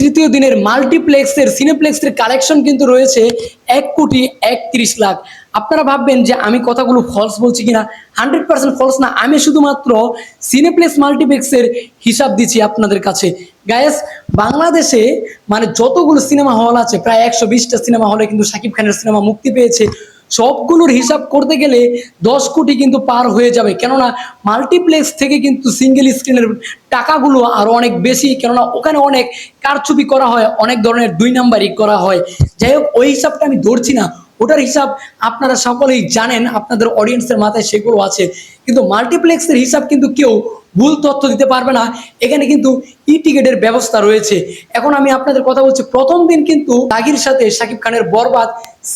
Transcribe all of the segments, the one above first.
তৃতীয় দিনের মাল্টিপ্লেক্সের সিনেপ্লেক্সের কালেকশন কিন্তু রয়েছে এক কোটি একত্রিশ লাখ। আপনারা ভাববেন যে আমি কথাগুলো ফলস বলছি কিনা? হান্ড্রেড পার্সেন্ট ফলস না। আমি শুধুমাত্র সিনেপ্লেক্স মাল্টিপ্লেক্সের হিসাব দিচ্ছি আপনাদের কাছে। গায়েস বাংলাদেশে মানে যতগুলো সিনেমা হল আছে, প্রায় একশো বিশটা সিনেমা হলে কিন্তু শাকিব খানের সিনেমা মুক্তি পেয়েছে। সবগুলোর হিসাব করতে গেলে দশ কোটি কিন্তু পার হয়ে যাবে। কেননা মাল্টিপ্লেক্স থেকে কিন্তু সিঙ্গেল স্ক্রিনের টাকাগুলো আরও অনেক বেশি। কেননা ওখানে অনেক কারচুপি করা হয়, অনেক ধরনের দুই নাম্বারই করা হয়। যাই হোক, ওই হিসাবটা আমি ধরছি না। ওটার হিসাব আপনারা সকলেই জানেন, আপনাদের অডিয়েন্সের মাথায় সেগুলো আছে। কিন্তু মাল্টিপ্লেক্সের হিসাব কিন্তু কেউ ভুল তথ্য দিতে পারবে না। এখানে কিন্তু ই টিকেটের ব্যবস্থা রয়েছে। এখন আমি আপনাদের কথা বলছি, প্রথম দিন কিন্তু দাগির সাথে শাকিব খানের বরবাদ।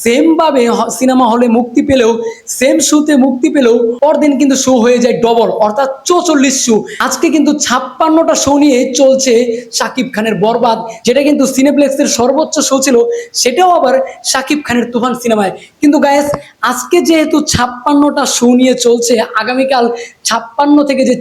সেম ভাবে সিনেমা হলে মুক্তি পেলেও, সেম শোতে মুক্তি পেলেও, পরদিন কিন্তু শো হয়ে যায় ডবল, অর্থাৎ চৌচল্লিশ শো। আজকে কিন্তু ছাপ্পান্নটা শো নিয়ে চলছে শাকিব খানের বরবাদ, যেটা কিন্তু সিনেপ্লেক্সের সর্বোচ্চ শো ছিল, সেটাও আবার শাকিব খানের তুফান সিনেমায়। কিন্তু গায়েস আজকে যেহেতু ছাপ্পান্নটা শো নিয়ে চলছে, আগামীকাল ছাপ্পান্ন থেকে যে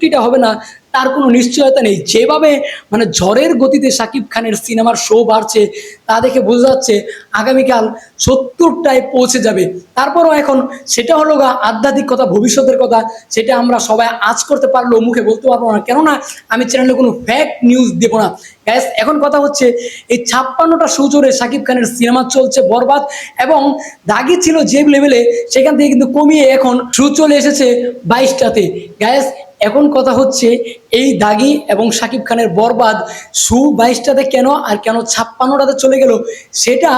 ছেষট্টিটা হবে না, তার কোনো নিশ্চয়তা নেই। যেভাবে মানে ঝড়ের গতিতে শাকিব খানের সিনেমার শো বাড়ছে, তা দেখে বোঝা যাচ্ছে আগামীকাল সত্তরটায় পৌঁছে যাবে। তারপরও এখন সেটা হলো গা আধ্যাত্মিক কথা, ভবিষ্যতের কথা, সেটা আমরা সবাই আজ করতে পারলেও মুখে বলতে পারব না। কেননা আমি চ্যানেলে কোনো ফ্যাক নিউজ দেবো না। গ্যাস এখন কথা হচ্ছে, এই ছাপ্পান্নটা শো জোরে শাকিব খানের সিনেমা চলছে বরবাদ এবং দাগি ছিল যে লেভেলে সেখান থেকে কিন্তু কমিয়ে এখন শো চলে এসেছে বাইশটাতে। গ্যাস এখন কথা হচ্ছে, এই দাগি এবং শাকিব খানের বরবাদ সু বাইশটাতে কেন আর কেন ছাপ্পান্নটাতে চলে গেল, সেটা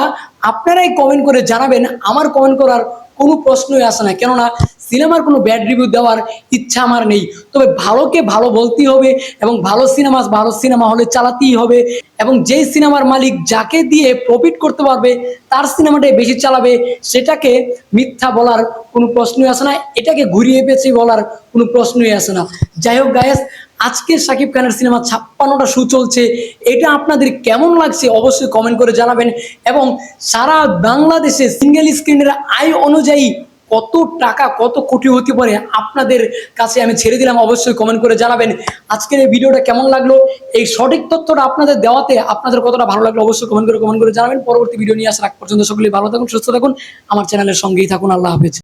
আপনারাই কমেন্ট করে জানাবেন। আমার কমেন্ট করার কোনো প্রশ্নই আসে না। কেননা সিনেমার কোনো ব্যাড রিভিউ দেওয়ার ইচ্ছা আমার নেই। তবে ভালোকে ভালো বলতেই হবে এবং ভালো সিনেমা ভালো সিনেমা হলে চালাতেই হবে এবং যেই সিনেমার মালিক যাকে দিয়ে প্রফিট করতে পারবে, তার সিনেমাটাই বেশি চালাবে, সেটাকে মিথ্যা বলার কোনো প্রশ্নই আসে না। এটাকে ঘুরিয়ে পেয়েছি বলার কোনো প্রশ্নই আসে না। যাই হোক গায়েস আজকে শাকিব খানের সিনেমা ছাপ্পান্নটা শু চলছে। এটা আপনাদের কেমন লাগছে অবশ্যই কমেন্ট করে জানাবেন এবং সারা বাংলাদেশে সিঙ্গেল স্ক্রিনের আয় অনুযায়ী কত টাকা, কত কোটি হতে পারে আপনাদের কাছে আমি ছেড়ে দিলাম, অবশ্যই কমেন্ট করে জানাবেন। আজকের এই ভিডিওটা কেমন লাগল, এই সঠিক তথ্যটা আপনাদের দেওয়াতে আপনাদের কতটা ভালো লাগল অবশ্যই কমেন্ট করে কমেন্ট করে জানাবেন। পরবর্তী ভিডিও নিয়ে আসার আগ পর্যন্ত সকলেই ভালো থাকুন, সুস্থ থাকুন। আমার চ্যানেলের সঙ্গেই থাকুন, আল্লাহ হাফেজ।